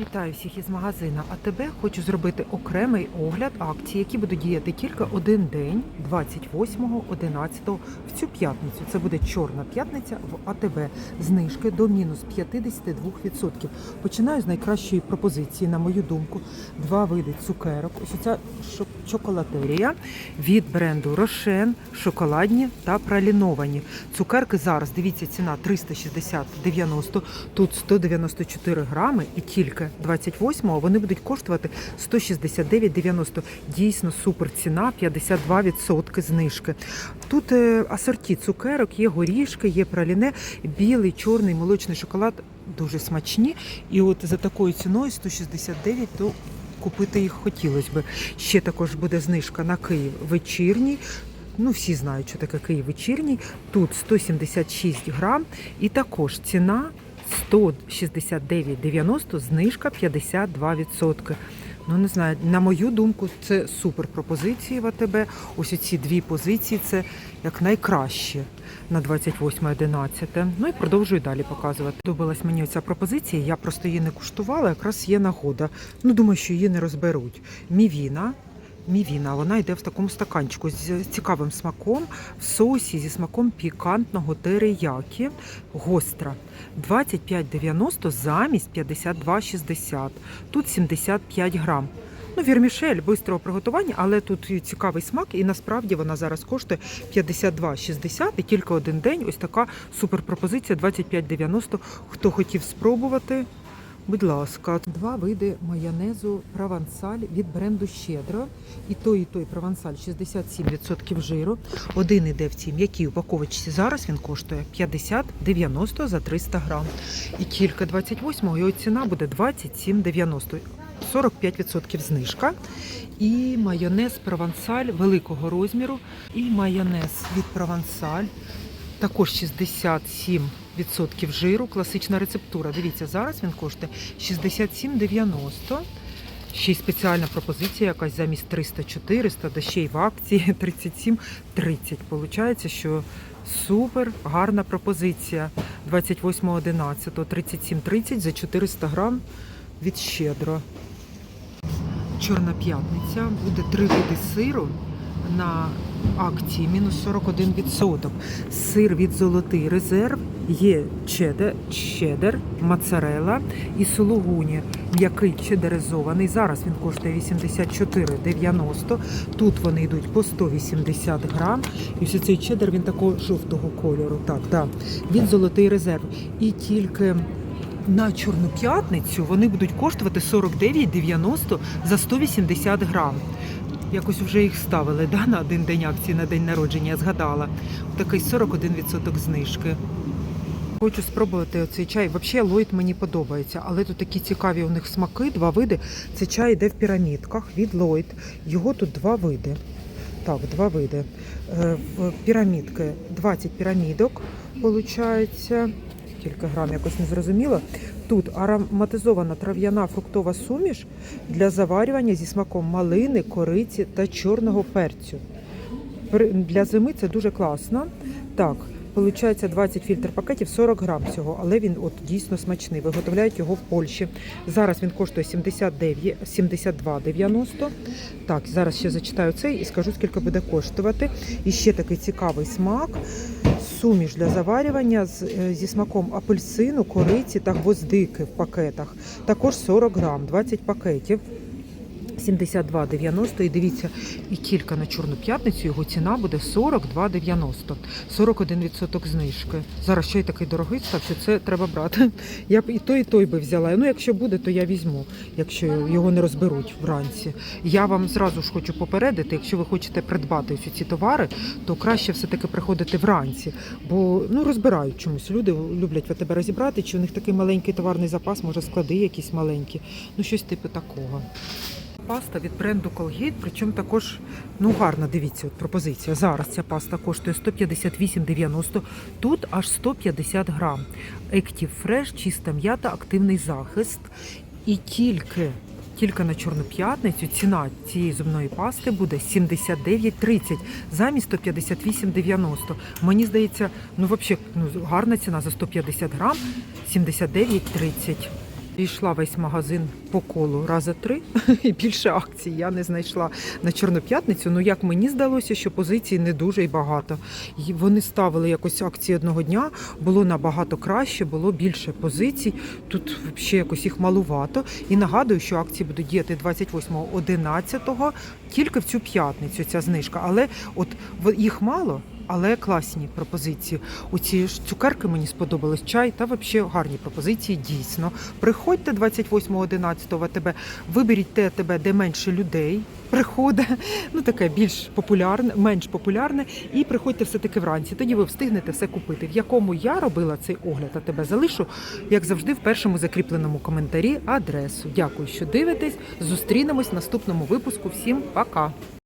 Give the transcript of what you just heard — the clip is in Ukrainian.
Вітаю всіх із магазина АТБ. Хочу зробити окремий огляд акцій, які будуть діяти тільки один день, 28.11 в цю п'ятницю. Це буде чорна п'ятниця в АТБ. Знижки до мінус 52%. Починаю з найкращої пропозиції, на мою думку. Два види цукерок. Ось ця чоколатерія від бренду Рошен, шоколадні та праліновані. Цукерки зараз, дивіться, ціна 360,90, тут 194 грами і тільки 28-го вони будуть коштувати 169,90. Дійсно супер ціна, 52% знижки. Тут е, асорті цукерок, є горішки, є праліне, білий, чорний, молочний шоколад дуже смачні. І от за такою ціною 169, то купити їх хотілося б. Ще також буде знижка на Київ вечірній. Ну, всі знають, що таке Київ вечірній. Тут 176 грам, і також ціна 169,90, знижка 52%. Ну, не знаю, на мою думку, це супер пропозиції в АТБ. Ось ці дві позиції це як найкраще на 28.11. Ну і продовжую далі показувати. Добилась мені ця пропозиція. Я просто її не куштувала, якраз є нагода. Ну, думаю, що її не розберуть. Мівіна. Мівіна, вона йде в такому стаканчику з цікавим смаком, в соусі зі смаком пікантного териякі, гостра. 25,90 замість 52,60. Тут 75 грам. Ну, вірмішель бистрого приготування, але тут цікавий смак, і насправді вона зараз коштує 52,60 і тільки один день. Ось така суперпропозиція 25,90. Хто хотів спробувати, будь ласка. Два види майонезу провансаль від бренду Щедро. І той, і той провансаль 67% жиру. Один іде в цій м'якій упаковочці. Зараз він коштує 50,90 за 300 грам. І тільки 28-го його ціна буде 27,90. 45% знижка. І майонез провансаль великого розміру. І майонез від провансаль також 67% жиру, класична рецептура. Дивіться, зараз він коштує 67,90. Ще й спеціальна пропозиція якась замість 300-400, да ще й в акції 37,30. Получається, що супер гарна пропозиція. 28.11, 37,30 за 400 грам від щедро. Чорна п'ятниця буде три види сиру на акції мінус 41%. Сир від золотий резерв є чедер, чедер, моцарела і сулугуні. М'який чедеризований. Зараз він коштує 84,90. Тут вони йдуть по 180 грам. І ось цей чедер він такого жовтого кольору. Так, так. Від золотий резерв. І тільки на Чорну п'ятницю вони будуть коштувати 49,90 за 180 грам. Якось вже їх ставили да, на один день акції на день народження, я згадала. Такий 41% знижки. Хочу спробувати оцей чай. Взагалі Лойд мені подобається, але тут такі цікаві у них смаки, два види. Це чай йде в пірамідках від Лойд. Його тут два види. Так, два види. Е, пірамідки 20 пірамідок, виходить. Кілька грам, якось не зрозуміло. Тут ароматизована трав'яна фруктова суміш для заварювання зі смаком малини, кориці та чорного перцю. Для зими це дуже класно. Так, виходить 20 фільтр пакетів, 40 грам всього, але він от дійсно смачний. Виготовляють його в Польщі. Зараз він коштує 79, 72,90. Так, зараз ще зачитаю цей і скажу, скільки буде коштувати. І ще такий цікавий смак. Суміш для заварювання з, е, зі смаком апельсину, кориці та гвоздики в пакетах. Також 40 грам, 20 пакетів. 72,90 і дивіться, і кілька на Чорну п'ятницю його ціна буде 42,90. 41% знижки. Зараз ще й такий дорогий став, що це треба брати. Я б і той, і той би взяла. Ну, якщо буде, то я візьму, якщо його не розберуть вранці. Я вам зразу ж хочу попередити, якщо ви хочете придбати ось ці товари, то краще все-таки приходити вранці, бо ну розбирають чомусь. Люди люблять тебе розібрати, чи у них такий маленький товарний запас, може склади якісь маленькі. Ну, щось типу такого. Паста від бренду Colgate, причому також ну гарна, дивіться, от пропозиція. Зараз ця паста коштує 158,90, тут аж 150 грам. Active Fresh, чиста м'ята, активний захист. І тільки, тільки на Чорну п'ятницю ціна цієї зубної пасти буде 79,30 замість 158,90. Мені здається, ну взагалі ну, гарна ціна за 150 грам 79,30. Йшла весь магазин по колу раза три і більше акцій я не знайшла на Чорну п'ятницю. Ну як мені здалося, що позицій не дуже й багато. І вони ставили якось акції одного дня, було набагато краще, було більше позицій. Тут взагалі якось їх малувато. І нагадую, що акції будуть діяти 28.11, тільки в цю п'ятницю ця знижка. Але от їх мало. Але класні пропозиції. Оці ж цукерки мені сподобались, чай та взагалі гарні пропозиції. Дійсно, приходьте 28.11 в АТБ, виберіть те АТБ, де менше людей приходить, ну таке більш популярне, менш популярне, і приходьте все таки вранці. Тоді ви встигнете все купити. В якому я робила цей огляд АТБ, залишу, як завжди, в першому закріпленому коментарі адресу. Дякую, що дивитесь. Зустрінемось в наступному випуску. Всім пока!